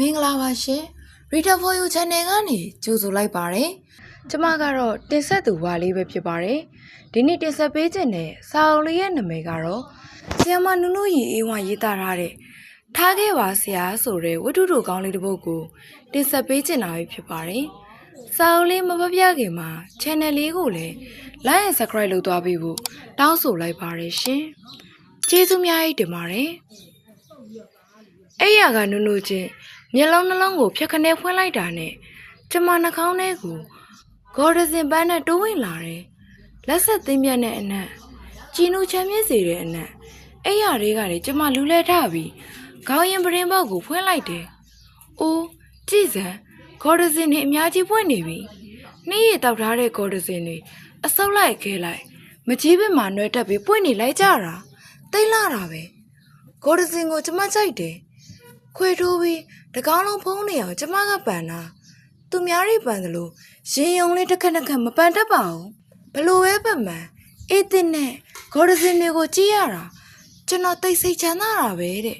မင်္ဂလာပါရှင် Reader for You Channel ကနေကြိုဆိုလိုက်ပါတယ်ကျမကတော့တင်ဆက်သူဝါလေးပဲဖြစ်ပါတယ်ဒီနေ့တင်ဆက်ပေးခြင်းတဲ့စာအုပ်လေးရဲ့နာမည်ကတော့ဆီယမနုနုရီအေးဝါရေးသားထားတဲ့ထားခဲ့ပါဆရာဆိုတဲ့ဝတ္ထုတို့ကောင်းလေးတစ်ပုဒ်ကိုတင်ဆက်ပေးခြင်းတာပဲဖြစ်ပါတယ်စာအုပ်လေးမဖပြခင်မှာ channel လေးကိုလည်း like and subscribe လုပ်သွားပေးဖို့တောင်းဆိုလိုက်ပါတယ်ရှင်ကျေးဇူးများကြီးတင်ပါတယ်အဲ့ရကနုနုချင်း မျက်လုံးနှလုံးကိုဖြတ်ခနဲဖွင့်လိုက်တာနဲ့ကျမနှာခေါင်းထဲကိုဂေါ်ဒဇင်ပန်းနဲ့တိုးဝင်လာတယ်လက်ဆက်သိမ်းမြတ်တဲ့အနက်ကြည်နူချမ်းမြေ့စေတဲ့အနက်အဲ့ရတွေကနေကျမလူလဲထပြီးခေါင်းရင်ပရင်ပေါက်ကိုဖွင့်လိုက်တယ်အိုးကြည်စံဂေါ်ဒဇင်တွေအများကြီးဖွင့်နေပြီနှင်းရတောက်ထားတဲ့ဂေါ်ဒဇင်တွေအဆုပ်လိုက်ခဲလိုက်မကြီးဘက်မှာနွယ်တက်ပြီးပွင့်နေလိုက်ကြတာတိတ်လာတာပဲဂေါ်ဒဇင်ကိုကျမကြိုက်တယ်ခွေထိုးပြီး တကောင်းလုံးဖုံးနေအောင်ကျမကပန်တာသူများတွေပန်တယ်လို့ရင်ယုံလေးတစ်ခက်တစ်ခက်မပန်တတ်ပါဘူးဘလို့ပဲပတ်မှန်အေးတင်နဲ့ဂေါ်ဒစင်တွေကိုကြည့်ရတာကျွန်တော်တိတ်ဆိတ်ချမ်းသာတာပဲတဲ့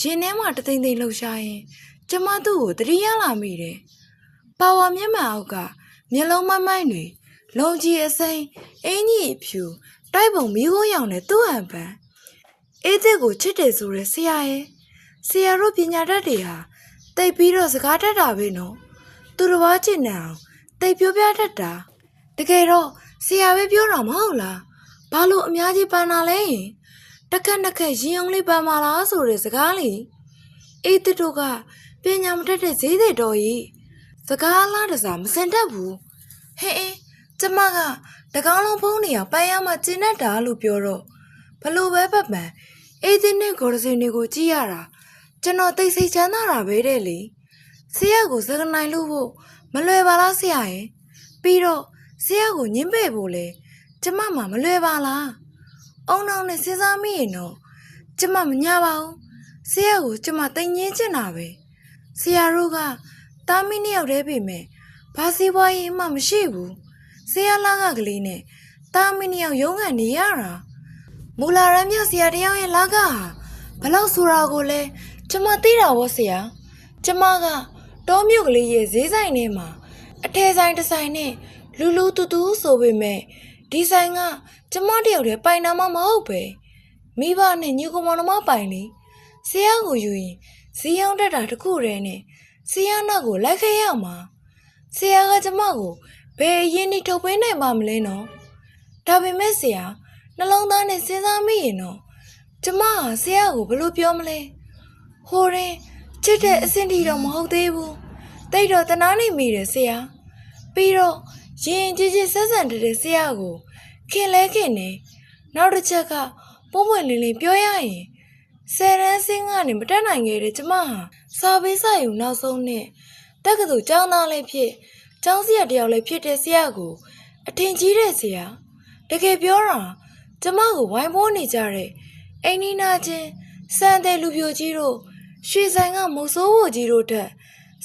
ရင်ထဲမှာတသိမ့်သိမ့်လှုပ်ရှားရင်ကျမသူ့ကိုတတိယလာမိတယ်ပါဝါမျက်မှန်အောက်ကမျက်လုံးမိုင်းမိုင်းတွေလုံကြီးအစိမ်းအင်းကြီးအဖြူတိုက်ပုံမီးခိုးရောင်နဲ့သူ့ဟန်ပန်အေးတဲ့ကိုချစ်တယ်ဆိုရဲဆရာရဲ့ဆရာတို့ပညာတတ်တွေဟာ တိတ်ပြီးတော့စကားတတ်တာပဲနော်သူတစ်ပါးချင်နေအောင်တိတ်ပြောပြတတ်တာတကယ်တော့ဆရာပဲပြောတာမဟုတ်လားဘာလို့အများကြီးပန်တာလဲယင်တစ်ခက်နှစ်ခက်ရင်အောင်လေးပန်ပါလားဆိုတဲ့စကားလေးအေးတတို့ကပညာမတတ်တဲ့ဈေးတွေတော်ကြီးစကားလားတစားမစင်တတ်ဘူးဟဲ့အေးကျမကတကောင်းလုံးဖုံးနေအောင်ပန်းရမှကျင်းတတ်တာလို့ပြောတော့ဘလို့ပဲပတ်ပန်အေးတင်းနဲ့ဂေါ်ရစင်တွေကိုကြည့်ရတာ ကျွန်တော်တိတ်ဆိတ်ချမ်းသာတာပဲတဲ့လေဆရာကိုစကနိုင်လို့ဖို့မလွယ်ပါလားဆရာရဲ့ပြီးတော့ဆရာကိုညင်းပယ်ဖို့လေကျမမှမလွယ်ပါလားအုံနောင်နဲ့စဉ်းစားမိရင်တော့ကျမမညာပါဘူးဆရာကိုကျမတိတ်ငင်းချင်တာပဲဆရာတို့ကတာမီနှစ်ယောက်တည်းပြင်မဲ့ဘာစီပွားရေးမှမရှိဘူးဆရာလာကကလေးနဲ့တာမီနှစ်ယောက်ရုံးကန်နေရတာမူလာရမ်းမြဆရာတယောက်ရဲ့လာကဟာဘလောက်ဆိုတာကိုလဲ ကျမသိတာဗောဆရာကျမကတောမြို့ကလေးရဲ့ဈေးဆိုင်ထဲမှာအထယ်ဆိုင်တစ်ဆိုင်နဲ့လူလူတူတူဆိုပေမဲ့ဒီဆိုင်ကကျမတယောက်တည်းပိုင်တာမှမဟုတ်ပဲမိဘနဲ့ညီကောင်မောင်နှမပိုင်လေဆရာကိုယူရင်ဈေးရောက်တတ်တာတခုတည်းနဲ့ဆရာနောက်ကိုလိုက်ခဲ့ရမှာဆရာကကျမကိုဘယ်အရင်နေထုတ်ပေးနိုင်ပါမလဲနော်ဒါပေမဲ့ဆရာနှလုံးသားနဲ့စဉ်းစားမိရင်တော့ကျမဟာဆရာကိုဘယ်လိုပြောမလဲ ဟိုရင်ချစ်တဲ့အဆင့်တီတော့မဟုတ်သေးဘူးတိတ်တော့တနာနေမိတယ်ဆရာပြီးတော့ရင်ကြီးကြီးဆက်ဆန်တဲ့ဆရာကိုခင်လဲခင်နေနောက်တစ်ချက်ကပုံပွင့်လင်းလင်းပြောရရင်ဆယ်ရန်စင်းကနေမတက်နိုင်ခဲ့တဲ့ကျမဟာစာပေးစာယူနောက်ဆုံးနဲ့တက္ကသိုလ်ကျောင်းသားလည်းဖြစ်ကျောင်းဆရာတယောက်လည်းဖြစ်တဲ့ဆရာကိုအထင်ကြီးတဲ့ဆရာတကယ်ပြောတာကျမကိုဝိုင်းပိုးနေကြတဲ့အိမ်နီးနာချင်းစံတဲ့လူပြိုကြီးတို့ ရွှေဆိုင်ကမုတ်ဆိုးဝကြီးတို့ထက်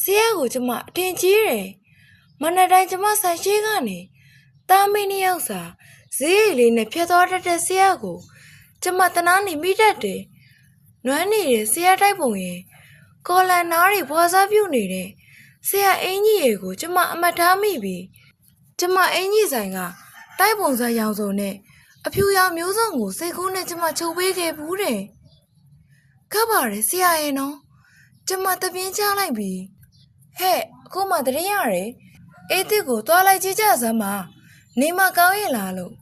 ဆရာကိုကျမအထင်ကြီးတယ်။မနက်တိုင်းကျမဆိုင်ရှိကနေတာမင်းနှစ်ယောက်စာဈေးရည်လေးနဲ့ဖြတ်သွားတတ်တဲ့ဆရာကို ကျမတနာနေမိတတ်တယ်။နွမ်းနေတဲ့ဆရာတိုက်ပုံရင်ကော်လန်နားတွေဘွားစားပြုတ်နေတဲ့ဆရာအင်းကြီးရေကိုကျမအမတ်ထားမိပြီ။ကျမအင်းကြီးဆိုင်ကတိုက်ပုံစားရောင်စုံနဲ့အဖြူရောင်မျိုးစုံကိုစိတ်ကူးနဲ့ကျမချုပ်ပေးခဲ့ဘူးတဲ့။ ကပ်ပါတယ်ဆရာရဲ့နော်ကျမတပြင်းချလိုက်ပြီဟဲ့အခုမှတရင်ရတယ်အေးတစ်ကိုသွားလိုက်ကြည့်ကြစမ်းပါနေမကောင်းရဲ့လားလို့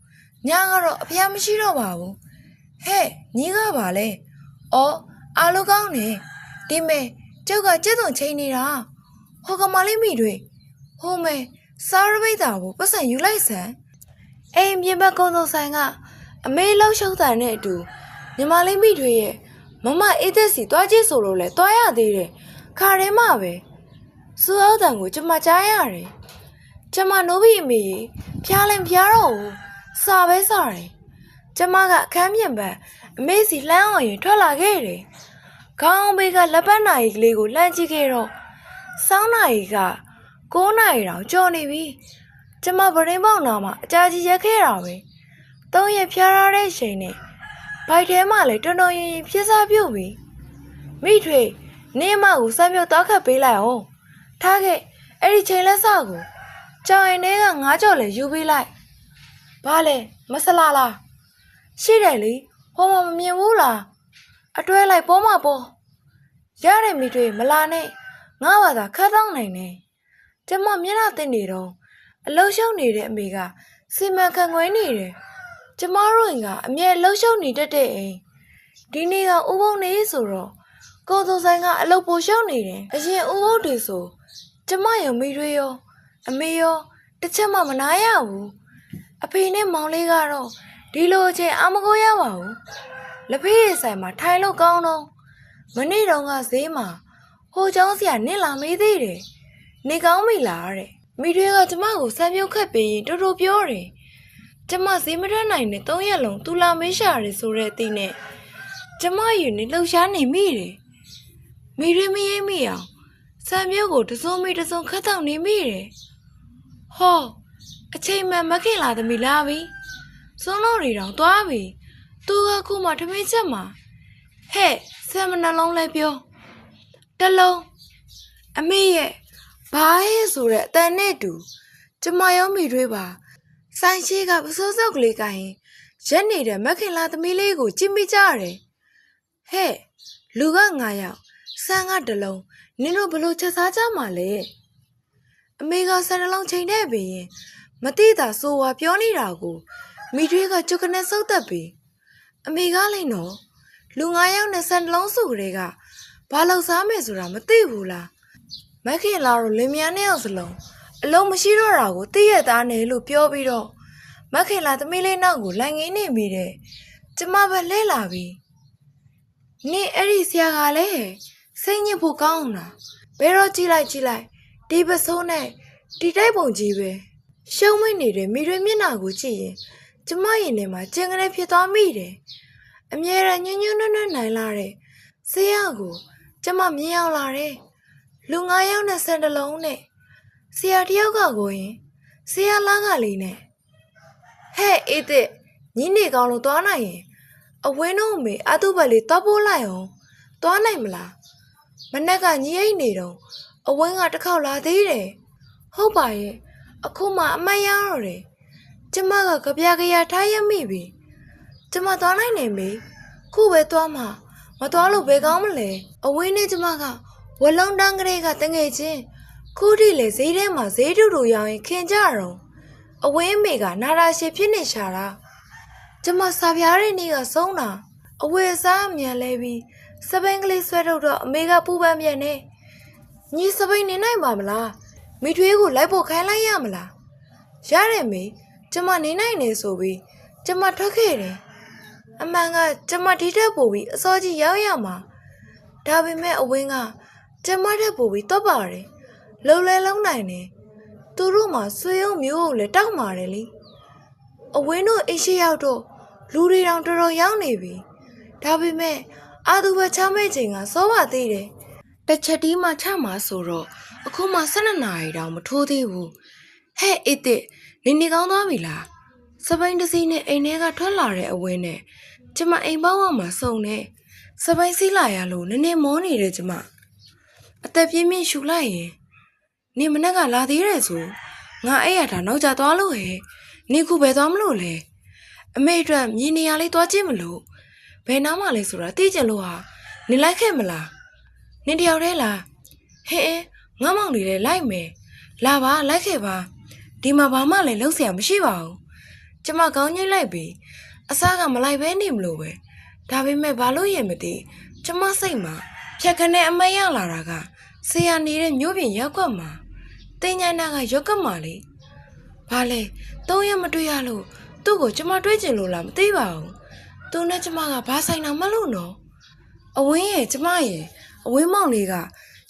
ညကတော့အဖျားမရှိတော့ပါဘူးဟဲ့ညီကပါလေအော်အားလုံးကောင်းနေဒီမဲ့ကျုပ်ကကျက်သွန်ချိန်နေတာဟောကမလေးမိတွေဟိုမဲစားရပိတ်တာကိုပတ်စံယူလိုက်စမ်းအိမ်ပြင်ဘက်ကုန်းစုံဆိုင်ကအမေလောက်ရှုံးတန်နဲ့အတူညီမလေးမိတွေရဲ့ မမအေးသက်စီသွားကြည့်ဆိုလို့လဲသွားရသေးတယ်ခါထဲမှာပဲစူအောက်တန်ကိုကျမကြားရတယ်ကျမနိုးပြီးအမေကြီးဖျားလဲမဖျားတော့ဘူးစာပဲစာတယ်ကျမကအခန်းပြင်ပန်းအမေစီလှမ်းအောင်ရင်ထွက်လာခဲ့တယ်ခေါင်းဘေးကလက်ပတ်နာရီကလေးကိုလှမ်းကြည့်ခဲ့တော့စောင်းနာရီက9နာရီတောင်ကြော်နေပြီကျမဗရင်ပေါက်နာမှာအကြာကြီးရက်ခဲ့တာပဲသုံးရက်ဖျားရတဲ့ချိန်နဲ့ ဘိုက်ထဲမှာလည်းတော်တော်ရင်ရင်ဖြစ်စားပြုတ်ပြီမိထွေနင်းမကိုစမ်းပြုတ်တောက်ခတ်ပေးလိုက်အောင်ထားခဲ့အဲ့ဒီချိန်လက်စကိုကြောင်ရင်ထဲကငါးကြော်လေယူပေးလိုက်ဘာလဲမဆလာလားရှိတယ်လေဟိုမှာမမြင်ဘူးလားအတွဲလိုက်ပေါ်မှာပေါ်ရတယ်မိတွေမလာနဲ့ငါ့ဘာသာခတ်တော့နိုင်နေကျမမျက်နှာတင်နေတော့အလုံးရှုံနေတဲ့အမေကစီမံခန့်ခွဲနေတယ် ကျမတို့အိမ်ကအမြဲလှုပ်ရှုံနေတတ်တဲ့အိမ်ဒီနေ့ကဥပုံနေဆိုတော့ကိုယ်သူဆိုင်ကအလုပ်ပိုရှုံနေတယ်အရင်ဥပုံတွေဆိုကျမရောမိတွေရောအမေရောတစ်ချက်မှမနာရဘူးအဖေနဲ့မောင်လေးကတော့ဒီလိုအချိန်အမကိုရပါဘူးလက်ဖေးရဆိုင်မှာထိုင်လို့ကောင်းတော့မနေ့တုန်းကဈေးမှာဟိုเจ้าဆရာနင့်လာမေးသေးတယ်နေကောင်းပြီလားတဲ့မိတွေကကျမကိုစမ်းပြုတ်ခတ်ပေးရင်တော်တော်ပြောတယ် ကျမဈေးမထွက်နိုင်နဲ့၃ရက်လုံးသူလာမေးရှာတယ်ဆိုတဲ့အသည့်နဲ့ကျမယူနေလှူရှားနေမိတယ်မိတွေမရေးမိအောင်စံမျိုးကိုတစုံမိတစုံခတ်တော့နေမိတယ်ဟောအချိန်မှန်မခင်လာသမီးလာပြီစွန်းလို့တွေတောင်သွားပြီသူကခုမှထမင်းချက်မှာဟဲ့ဆံမနှလုံးလဲပြောတစ်လုံးအမေရဲ့ဘာရဲ့ဆိုတဲ့အတန်နဲ့တူကျမရောမိတွေပါ ဆိုင်ရှိကပစိုးစုပ်ကလေးကရင်ရက်နေတဲ့မခင်လာသမီးလေးကိုကြည့်မိကြရတယ်ဟဲ့လူက9ယောက်ဆန်းကတစ်လုံးနင်တို့ဘလို့ချက်စားကြမှာလဲအမေကဆန်တစ်လုံးချိန်တဲ့ပြီရင်မတိတာဆိုဝါပြောနေတာကိုမိတွေကကြုတ်ကနေစုပ်သက်ပြီးအမေကလည်းနော်လူ9ယောက်နဲ့ဆန်တစ်လုံးစုကလေးကဘာလို့စားမယ်ဆိုတာမသိဘူးလားမခင်လာတို့လင်မယားနှစ်ယောက်စလုံး အလုံးမရှိတော့တာကိုသိရသားနေလို့ပြောပြီးတော့မခင်လာသမီးလေးနောက်ကိုလိုက်ငင်းနေမိတယ်ကျမပဲလဲလာပြီနင်အဲ့ဒီဆရာကလည်းစိတ်ညစ်ဖို့ကောင်းတာဘယ်တော့ကြည့်လိုက်ကြည့်လိုက်ဒီပစိုးနဲ့ဒီတိုက်ပုံကြီးပဲရှုံးမိနေတဲ့မိတွေမျက်နှာကိုကြည့်ရင်ကျမရင်ထဲမှာကျင်ကနေဖြစ်သွားမိတယ်အမြဲတမ်းညွညွနွနွနိုင်လာတဲ့ဆရာကို ကျမမြင်အောင်လာတယ်လူ၅ယောက်နဲ့ဆန်တလုံးနဲ့ ဆရာတယောက်ကကိုရင်ဆရာလားကလေးနဲ့ဟဲ့အေးတဲ့ညီနေကောင်းလို့သွားနိုင်ရင်အဝင်းတော့မေအတုပတ်လေးသွားပိုးလိုက်အောင်သွားနိုင်မလားမနက်ကညီအိတ်နေတော့အဝင်းကတစ်ခေါက်လာသေးတယ်ဟုတ်ပါရဲ့အခုမှအမတ်ရတော့တယ်ကျမကကြပြကြရထားရမိပြီကျမသွားနိုင်နေမေခုပဲသွားမှမသွားလို့ဘယ်ကောင်းမလဲအဝင်းနဲ့ကျမကဝလုံးတန်းကလေးကတငယ်ချင်း ခုထိလေဈေးထဲမှာဈေးတူတူရောင်းရင်ခင်ကြတော့အဝင်းမေကနာရာရှည်ဖြစ်နေရှာတာကျမစာပြားတဲ့နေ့ကဆုံးတာအဝယ်စားအမြန်လဲပြီးစပိန်ကလေးဆွဲထုတ်တော့အမေကပူပန်ပြန်နေညီစပိန်နေနိုင်ပါမလားမိထွေးကိုလိုက်ဖို့ခိုင်းလိုက်ရမလားရတယ်မေကျမနေနိုင်နေဆိုပြီးကျမထွက်ခဲ့တယ်အမှန်ကကျမဒီတက်ပို့ပြီးအစောကြီးရောက်ရမှာဒါပေမဲ့အဝင်းကကျမတက်ပို့ပြီးတော့ပါတယ် လုံလဲလုံးနိုင်တယ်သူတို့မှဆွေရုံမျိုးကိုလည်းတောက်မာတယ်လေအဝင်းတို့အိရှိရောက်တော့လူတွေတောင်တော်တော်ရောက်နေပြီဒါပေမဲ့အာသူပဲချမဲ့ချိန်ကစောပါသေးတယ်တစ်ချက်တီးမှချမှာဆိုတော့အခုမှ12နာရီတောင်မထိုးသေးဘူးဟဲ့အေးတဲ့နေနေကောင်းသွားပြီလားစပိန်တစီနဲ့အိမ်ထဲကထွက်လာတဲ့အဝင်းနဲ့ကျမအိမ်ပေါင်းဝမှာစုံနေစပိန်စီးလာရလို့နည်းနည်းမောနေတယ်ကျမအသက်ပြင်းပြင်းရှူလိုက်ရင် နေမနဲ့ကလာသေးတယ်ဆိုငါအဲ့ရတာနောက်ကျသွားလို့ဟဲ့နေခုပဲသွားမလို့လဲအမေအတွက်မြင်နေရလေးသွားကြည့်မလို့ဘယ်နားမှလဲဆိုတာသိကြလို့ဟာနေလိုက်ခဲ့မလားနင်တယောက်တည်းလားဟဲ့ငါမောင်လေးလည်းလိုက်မယ်လာပါလိုက်ခဲ့ပါဒီမှာဘာမှလည်းလုံးเสียမရှိပါဘူးကျမကောင်းကြီးလိုက်ပြီအစားကမလိုက်ဘဲနေမလို့ပဲဒါပေမဲ့ဘာလို့ရင်မသိကျမစိတ်မှာဖြက်ခနဲ့အမတ်ရလာတာကဆရာနေတဲ့မျိုးပြင်ရောက်ကွက်မှာ တင်ញိုင်းနာကရုတ်ကပ်မှာလေဘာလဲသုံးရက်မတွေ့ရလို့သူ့ကိုကျမတွေးကျင်လို့လားမသိပါဘူးသူနဲ့ကျမကဘာဆိုင်တာမလို့နော်အဝင်းရဲ့ကျမရဲ့အဝင်းမောင်လေးက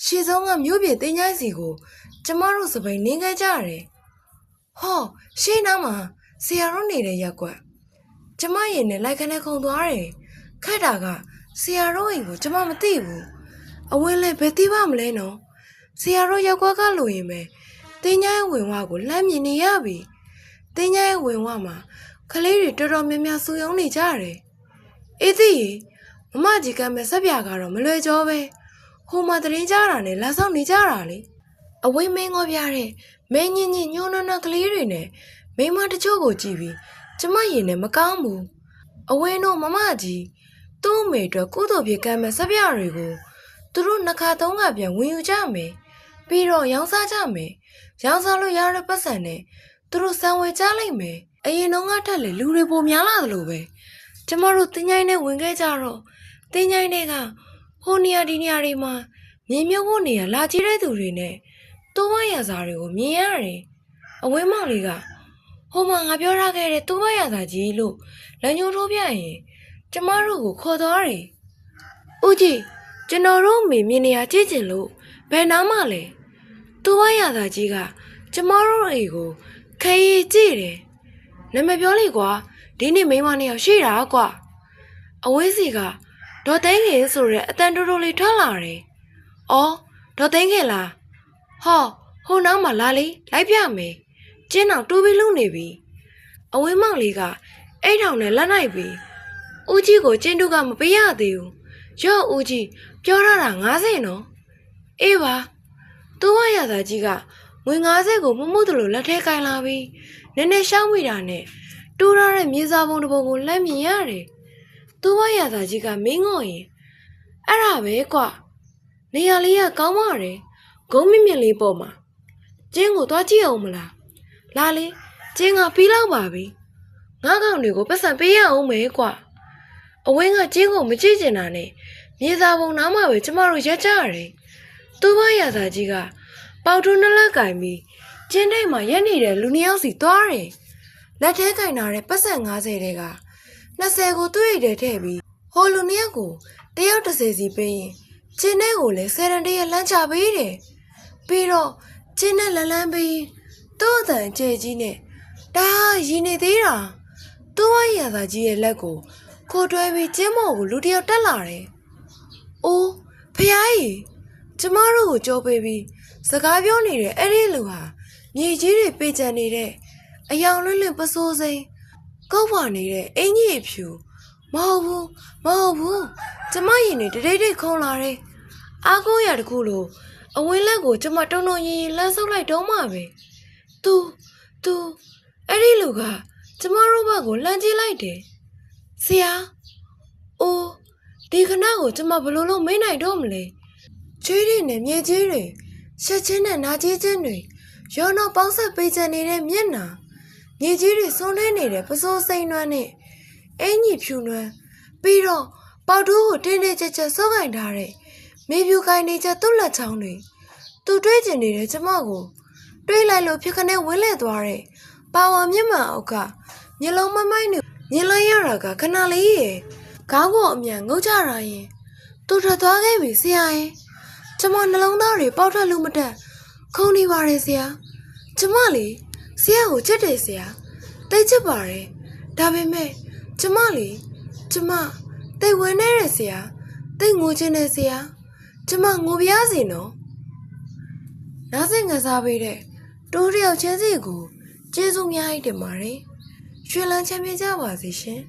ရှေ့ဆုံးကမျိုးပြင်တင်ញိုင်းစီကို ကျမတို့စပိန်နင်းခဲ့ကြရတယ်ဟောရှေ့နားမှာဆရာတို့နေတဲ့ရက်ကွက်ကျမရဲ့နဲ့လိုက်ခနဲ့ခုံသွားတယ်ခက်တာကဆရာတို့အိမ်ကိုကျမမသိဘူးအဝင်းလဲဘယ်သိပါမလဲနော် ဆရာတို့ရက်ကွက်ကလို့ရင်ပဲတင်ញိုင်းဝင်ဝကိုလှမ်းမြင်နေရပြီတင်ញိုင်းဝင်ဝမှာကလေးတွေတော်တော်များများစူယုံနေကြတယ်အေးသိမမကြီးကမဲ့ဆက်ပြကတော့မလွယ်ကြောပဲဟဟိုမှာသတရင်ကြတာနဲ့လာဆောင်နေကြတာလေအဝင်းမင်းငေါပြတဲ့မင်းညင်းညင်းညိုးနှနှကလေးတွေနဲ့မိန်းမတချို့ကိုကြည့်ပြီးကျမရင်နဲ့မကောင်းဘူးအဝင်းတို့မမကြီးသူ့အမေအတွက်ကုသိုလ်ဖြစ်ကမ်းမဲ့စပြတွေကိုသူတို့နှစ်ခါသုံးခါပြန်ဝင်ယူကြမယ် ပြီးတော့ရောင်းစားကြမယ်ရောင်းစားလို့ရတဲ့ပတ်စံနဲ့သူတို့စံဝယ်ကြလိမ့်မယ်အရင်တော့ကထက်လေလူတွေပိုများလာသလိုပဲကျမတို့တင်းချိုင်းနဲ့ဝင်ခဲ့ကြတော့တင်းချိုင်းတွေကဟိုနေရာဒီနေရာတွေမှာမြင်မြုပ်ဖို့နေရာလာကြည့်တဲ့သူတွေနဲ့တိုးဝရစာတွေကိုမြင်ရတယ်အဝင်းမောင်လေးကဟိုမှာငါပြောထားခဲ့တဲ့တိုးဝရစာကြီးလို့လက်ညှိုးထိုးပြရင်ကျမတို့ကိုခေါ်သွားတယ်ဦးကြီးကျွန်တော်တို့မေမြင်နေရကြည့်ကျင်လို့ဘယ်နားမှလဲ တိုးဝရစာကြီးကကျမတို့အိကိုခဲရီကြည့်တယ်နာမည်ပြောလိုက်ကွာဒီနေ့မိန်းမနှစ်ယောက်ရှိတာကွာအဝင်းစီကဒေါ်သိန်းခင်ဆိုတဲ့အတန်တိုးတိုးလေးထွက်လာတယ်။အော်ဒေါ်သိန်းခင်လား။ဟောဟိုနောက်မှာလာလေလိုက်ပြမယ်။ကျင်းအောင်တူပြီးလုံနေပြီ။အဝင်းမောင်လေးကအဲ့ထောင်နဲ့လက်နိုင်ပြီ။ဦးကြီးကိုကျင်းတူကမပေးရသေးဘူး။ရော့ဦးကြီးပြောရတာ90နော်။အေးပါ။ သူ့ဝရသာကြီးကငွေ90ကိုမမှုတလို့လက်ထဲကင်လာပြီးနည်းနည်းရှောင်းမိတာနဲ့တူရတဲ့မြေစာပုံတစ်ပုံကိုလက်မြင်ရတယ်။သူ့ဘရသာကြီးကမင်းငော့ရင်အဲ့ဒါပဲကွနေရာလေးကကောင်းပါတယ်ဂုံးမြင့်မြင့်လေးပေါ်မှာကျင်းကိုသွားကြည့်အောင်မလားလာလေကျင်းကပြီးလောက်ပါပြီငါးကောင်တွေကိုပတ်စံပေးရအောင်မယ်ကွအဝင်းကကျင်းကိုမကြည့်ကျင်တာနဲ့မြေစာပုံနားမှာပဲကျမတို့ရက်ကြရတယ် သူ့ဘရသာကြီးကပေါတူနှလက်ကင်ပြီးကျင်းထိတ်မှာရက်နေတဲ့လူနှစ်ယောက်စီသွားတယ်လက်ထဲကင်ထားတဲ့ပတ်စံ90တဲက20ကိုသူ့ရိတ်ထဲထည့်ပြီးဟိုလူနှစ်ယောက်ကိုတယောက်30စီပေးရင်ကျင်းတဲ့ကိုလည်းဆယ်ရန်တည်းလမ်းချပေးတယ်ပြီးတော့ကျင်းတဲ့လလန်းပေးသူ့အတန်ကြဲကြီးနဲ့ဒါရည်နေသေးတာသူ့ဝရသာကြီးရဲ့လက်ကိုခိုးတွဲပြီးကျင်းမော်ကိုလူတစ်ယောက်တက်လာတယ်။အိုးဖះကြီး ကျမတို့ကိုကြောပေးပြီးစကားပြောနေတဲ့အဲ့ဒီလူဟာမြေကြီးတွေပေချန်နေတဲ့အယောင်လွင့်လွင့်ပစိုးစိမ်းကောက်ပါနေတဲ့အင်ကြီးအဖြူမဟုတ်ဘူးမဟုတ်ဘူးကျမရင်နေတတိတ်တိတ်ခုံလာတယ်အားကိုးရတခုလို့အဝင်းလက်ကိုကျမတုံတုံရင်ရင်လှမ်းဆုပ်လိုက်တော့မှပဲသူသူအဲ့ဒီလူကကျမတို့ဘက်ကိုလှမ်းကြည့်လိုက်တယ်ဆရာအိုးဒီခဏကိုကျမဘယ်လိုလုပ်မေးနိုင်တော့မလဲ ချွေးတွေနဲ့မြေကြီးတွေရှက်ချင်းနဲ့နာကြီးချင်းတွေရောတော့ပေါင်းဆက်ပေးချင်နေတဲ့မျက်နှာမြေကြီးတွေဆွန်းနှဲနေတဲ့ပစိုးစိမ့်နှွမ်းနဲ့အင်ကြီးဖြူနှွမ်းပြီးတော့ပေါက်တူးကိုတင်းတင်းကြပ်ကြပ်စောကင်ထားတဲ့မေဖြူကိုင်နေကြသူ့လက်ချောင်းတွေသူတွေးကျင်နေတဲ့ကျမကိုတွေးလိုက်လို့ဖြစ်ခနဲ့ဝင်းလဲသွားတဲ့ပါဝါမျက်မှန်အောက်ကမျက်လုံးမမိုက်နဲ့မြင်လိုက်ရတာကခဏလေးရဲ့ခေါင်းပေါ်အမြန်ငုတ်ကြတာရင်သူထွက်သွားခဲ့ပြီဆရာရဲ့ ကျမနှလုံးသားတွေပေါက်ထွက်လို့မတက်ခုန်နေပါတယ်ဆရာကျမလေးဆရာကိုချစ်တယ်ဆရာတိတ်ချစ်ပါတယ်ဒါပေမဲ့ကျမလေကျမတိတ်ဝင်နေတယ်ဆရာတိတ်ငိုချင်တယ်ဆရာကျမငိုပြားစီနော်နားစင်ငစားပေးတဲ့တိုးတယောက်ချင်းစီကိုကျေးဇူးများကြီးတင်ပါတယ်ရွှေလန်းချမ်းမြေကြပါစေရှင်